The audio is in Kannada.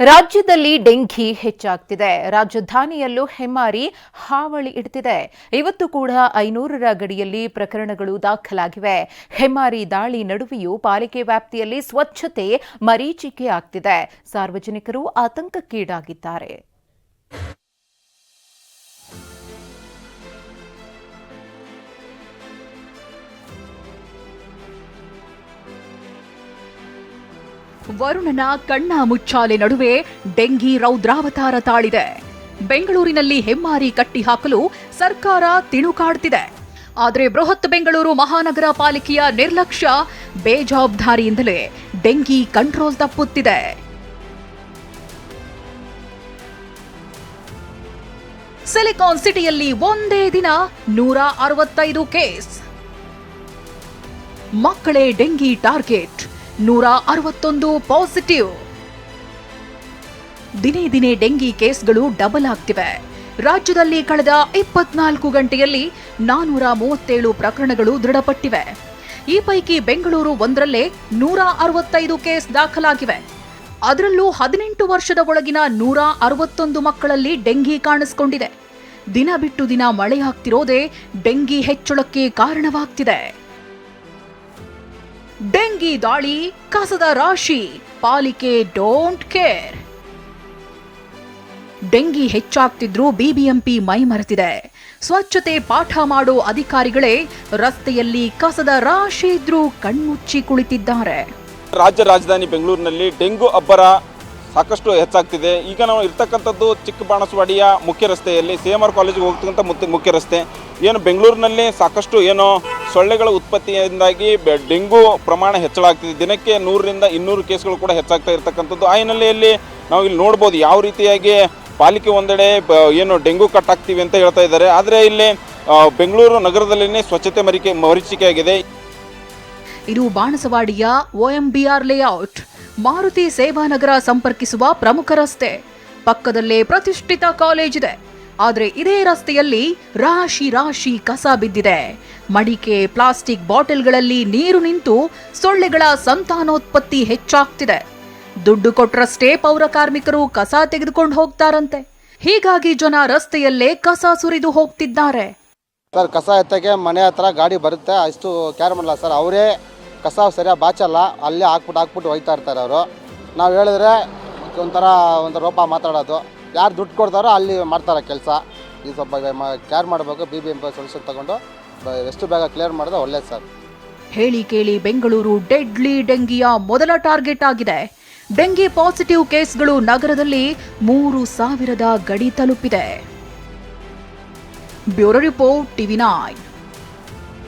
ರಾಜ್ಯದಲ್ಲಿ ಡೆಂಘಿ ಹೆಚ್ಚಾಗ್ತಿದೆ. ರಾಜಧಾನಿಯಲ್ಲೂ ಹೆಮ್ಮಾರಿ ಹಾವಳಿ ಇಡ್ತಿದೆ. ಇವತ್ತು ಕೂಡ ಐನೂರರ ಗಡಿಯಲ್ಲಿ ಪ್ರಕರಣಗಳು ದಾಖಲಾಗಿವೆ. ಹೆಮ್ಮಾರಿ ದಾಳಿ ನಡುವೆಯೂ ಪಾಲಿಕೆ ವ್ಯಾಪ್ತಿಯಲ್ಲಿ ಸ್ವಚ್ಛತೆ ಮರೀಚಿಕೆ ಆಗ್ತಿದೆ. ಸಾರ್ವಜನಿಕರು ಆತಂಕಕ್ಕೀಡಾಗಿದ್ದಾರೆ. ವರುಣನ ಕಣ್ಣ ಮುಚ್ಚಾಲೆ ನಡುವೆ ಡೆಂಗಿ ರೌದ್ರಾವತಾರ ತಾಳಿದೆ. ಬೆಂಗಳೂರಿನಲ್ಲಿ ಹೆಮ್ಮಾರಿ ಕಟ್ಟಿ ಹಾಕಲು ಸರ್ಕಾರ ತಿಣುಕಾಡ್ತಿದೆ. ಆದರೆ ಬೃಹತ್ ಬೆಂಗಳೂರು ಮಹಾನಗರ ಪಾಲಿಕೆಯ ನಿರ್ಲಕ್ಷ್ಯ ಬೇಜವಾಬ್ದಾರಿಯಿಂದಲೇ ಡೆಂಗಿ ಕಂಟ್ರೋಲ್ ತಪ್ಪುತ್ತಿದೆ. ಸಿಲಿಕಾನ್ ಸಿಟಿಯಲ್ಲಿ ಒಂದೇ ದಿನ ನೂರ ಅರವತ್ತೈದು ಕೇಸ್. ಮಕ್ಕಳೇ ಡೆಂಗಿ ಟಾರ್ಗೆಟ್. ನೂರ ಅರವತ್ತೊಂದು ಪಾಸಿಟಿವ್. ದಿನೇ ದಿನೇ ಡೆಂಗಿ ಕೇಸ್ಗಳು ಡಬಲ್ ಆಗ್ತಿವೆ. ರಾಜ್ಯದಲ್ಲಿ ಕಳೆದ ಇಪ್ಪತ್ನಾಲ್ಕು ಗಂಟೆಯಲ್ಲಿ ನಾನೂರ ಮೂವತ್ತೇಳು ಪ್ರಕರಣಗಳು ದೃಢಪಟ್ಟಿವೆ. ಈ ಪೈಕಿ ಬೆಂಗಳೂರು ಒಂದರಲ್ಲೇ ನೂರ ಅರವತ್ತೈದು ಕೇಸ್ ದಾಖಲಾಗಿವೆ. ಅದರಲ್ಲೂ ಹದಿನೆಂಟು ವರ್ಷದ ಒಳಗಿನ ನೂರ ಅರವತ್ತೊಂದು ಮಕ್ಕಳಲ್ಲಿ ಡೆಂಗಿ ಕಾಣಿಸಿಕೊಂಡಿದೆ. ದಿನ ಬಿಟ್ಟು ದಿನ ಮಳೆಯಾಗ್ತಿರೋದೇ ಡೆಂಗಿ ಹೆಚ್ಚಳಕ್ಕೆ ಕಾರಣವಾಗ್ತಿದೆ. ಡೆಂಗಿ ದಾಳಿ, ಕಸದ ರಾಶಿ, ಪಾಲಿಕೆ ಡೋಂಟ್ ಕೇರ್. ಡೆಂಗಿ ಹೆಚ್ಚಾಗ್ತಿದ್ರೂ ಬಿಬಿಎಂಪಿ ಮೈ ಮರೆತಿದೆ. ಸ್ವಚ್ಛತೆ ಪಾಠ ಮಾಡೋ ಅಧಿಕಾರಿಗಳೇ ರಸ್ತೆಯಲ್ಲಿ ಕಸದ ರಾಶಿ ಇದ್ರೂ ಕಣ್ಮುಚ್ಚಿ ಕುಳಿತಿದ್ದಾರೆ. ರಾಜ್ಯ ರಾಜಧಾನಿ ಬೆಂಗಳೂರಿನಲ್ಲಿ ಡೆಂಗು ಅಬ್ಬರ ಸಾಕಷ್ಟು ಹೆಚ್ಚಾಗ್ತಿದೆ. ಈಗ ನಾವು ಇರ್ತಕ್ಕಂಥದ್ದು ಚಿಕ್ಕಬಾಣಸವಾಡಿಯ ಮುಖ್ಯ ರಸ್ತೆಯಲ್ಲಿ ಸಿ ಎಂ ಆರ್ ಕಾಲೇಜಿಗೆ ಹೋಗ್ತಕ್ಕಂಥ ಮುಖ್ಯ ರಸ್ತೆ ಏನು ಬೆಂಗಳೂರಿನಲ್ಲಿ ಸಾಕಷ್ಟು ಏನು ಸೊಳ್ಳೆಗಳ ಉತ್ಪತ್ತಿಯಿಂದಾಗಿ ಡೆಂಗು ಪ್ರಮಾಣ ಹೆಚ್ಚಳಾಗ್ತಿದೆ ದಿನಕ್ಕೆ ನೂರರಿಂದ ಇನ್ನೂರು ಕೇಸ್ಗಳು ಕೂಡ ಹೆಚ್ಚಾಗ್ತಾ ಇರ್ತಕ್ಕಂಥದ್ದು. ಆ ಹಿನ್ನೆಲೆಯಲ್ಲಿ ನಾವು ಇಲ್ಲಿ ನೋಡ್ಬೋದು ಯಾವ ರೀತಿಯಾಗಿ ಪಾಲಿಕೆ ಒಂದೆಡೆ ಏನು ಡೆಂಗು ಕಟ್ ಆಗ್ತೀವಿ ಅಂತ ಹೇಳ್ತಾ ಇದ್ದಾರೆ. ಆದರೆ ಇಲ್ಲಿ ಬೆಂಗಳೂರು ನಗರದಲ್ಲಿನೇ ಸ್ವಚ್ಛತೆ ಮರಿಕೆ ಮರೀಚಿಕೆ ಆಗಿದೆ ಇದು ಬಾಣಸವಾಡಿಯ ಒಎಂಬಿಆರ್ ಲೇಔಟ್. ಮಾರುತಿ ಸೇವಾನಗರ ಸಂಪರ್ಕಿಸುವ ಪ್ರಮುಖ ರಸ್ತೆ. ಪಕ್ಕದಲ್ಲೇ ಪ್ರತಿಷ್ಠಿತ ಕಾಲೇಜ್ ಇದೆ ಆದ್ರೆ ಇದೇ ರಸ್ತೆಯಲ್ಲಿ ರಾಶಿ ರಾಶಿ ಕಸ ಬಿದ್ದಿದೆ. ಮಡಿಕೆ, ಪ್ಲಾಸ್ಟಿಕ್ ಬಾಟಲ್ಗಳಲ್ಲಿ ನೀರು ನಿಂತು ಸೊಳ್ಳೆಗಳ ಸಂತಾನೋತ್ಪತ್ತಿ ಹೆಚ್ಚಾಗ್ತಿದೆ. ದುಡ್ಡು ಕೊಟ್ರಷ್ಟೇ ಪೌರ ಕಾರ್ಮಿಕರು ಕಸ ತೆಗೆದುಕೊಂಡು ಹೋಗ್ತಾರಂತೆ. ಹೀಗಾಗಿ ಜನ ರಸ್ತೆಯಲ್ಲೇ ಕಸ ಸುರಿದು ಹೋಗ್ತಿದ್ದಾರೆ. ಸರ್, ಕಸ ಎತ್ತಕ್ಕೆ ಮನೆ ಹತ್ರ ಗಾಡಿ ಬರುತ್ತೆ. ಅಷ್ಟು ಕ್ಯಾರ್ ಮಾಡಲ್ಲ ಸರ್. ಅವರೇ ಕಸ ಸರಿಯಾಗಿ ಬಾಚಲ್ಲ. ಅಲ್ಲೇ ಹಾಕ್ಬಿಟ್ಟು ಹಾಕ್ಬಿಟ್ಟು ಹೋಯ್ತಾ ಇರ್ತಾರೆ ಅವರು. ನಾವು ಹೇಳಿದ್ರೆ ಒಂಥರ ಒಂದು ರೂಪ ಮಾತಾಡೋದು. ಯಾರು ದುಡ್ಡು ಕೊಡ್ತಾರೋ ಅಲ್ಲಿ ಮಾಡ್ತಾರೆ ಕೆಲಸ. ಈ ಸ್ವಲ್ಪ ಕೇರ್ ಮಾಡಬೇಕು B B M P solution ತಗೊಂಡು ಎಷ್ಟು ಬೇಗ ಕ್ಲಿಯರ್ ಮಾಡಿದ್ರೆ ಒಳ್ಳೇದು ಸರ್. ಹೇಳಿ ಕೇಳಿ ಬೆಂಗಳೂರು ಡೆಡ್ಲಿ ಡೆಂಗಿಯ ಮೊದಲ ಟಾರ್ಗೆಟ್ ಆಗಿದೆ. ಡೆಂಗಿ ಪಾಸಿಟಿವ್ ಕೇಸ್ಗಳು ನಗರದಲ್ಲಿ ಮೂರು ಸಾವಿರದ ಗಡಿ ತಲುಪಿದೆ. Bureau report TV nine.